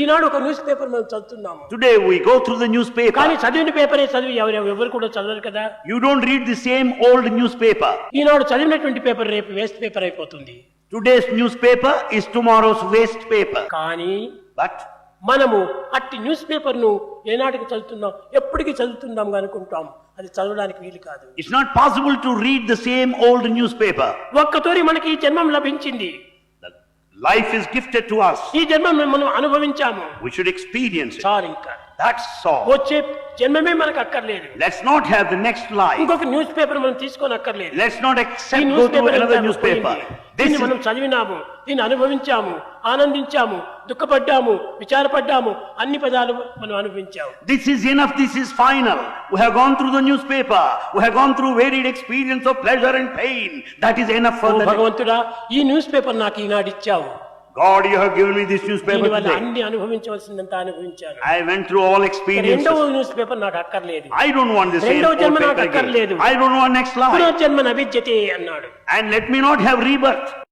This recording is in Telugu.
ఈనాడు ఒక న్యూస్ పేపర్ మనం చదువుతున్నాము Today we go through the newspaper. కానీ చదివిన పేపరే చదివి ఎవరు ఎవరు కూడా చదవరు కదా You don't read the same old newspaper. ఈనాడు చదివినటువంటి పేపర్ రేపు వేస్ట్ పేపర్ అయిపోతుంది Today's newspaper is tomorrow's waste paper. కానీ But మనము అట్టి న్యూస్ పేపర్ను ఏనాటికి చదువుతున్నాం ఎప్పటికీ చదువుతున్నాం అనుకుంటాం అది చదవడానికి వీలు కాదు it's not possible to read the same old newspaper. ఒక్కతోరి మనకి ఈ జన్మం లభించింది The life is gifted to us. ఈ జన్మం మనం అనుభవించాము We should experience it. చాలు ఇంకా That's all వచ్చే జన్మమే మనకు అక్కర్లేదు. Let's not have the next life ఇంకొక న్యూస్ పేపర్ మనం తీసుకోని అక్కర్లేదు. Let's not accept newspaper another newspaper దీన్ని మనం చదివినాము దీన్ని అనుభవించాము ఆనందించాము దుఃఖపడ్డాము విచారపడ్డాము అన్ని పదాలు మనం అనుభవించాము. This is enough this is final we have gone through the newspaper we have gone through varied experience of pleasure and pain that is enough for the భగవంతుడా ఈ న్యూస్ పేపర్ నాకు ఈనాడు ఇచ్చావు God. You have given me this newspaper దీనివల్ల today. అన్ని అనుభవించవలసిందంతా అనుభవించాను I went through all experiences. రెండవ న్యూస్ పేపర్ నాకు అక్కర్లేదు I don't want the same రెండవ old జన్మ నాకు paper again. అక్కర్లేదు. I don't want next life. పునర్జన్మ నవిద్యతే అన్నాడు And let me not have rebirth.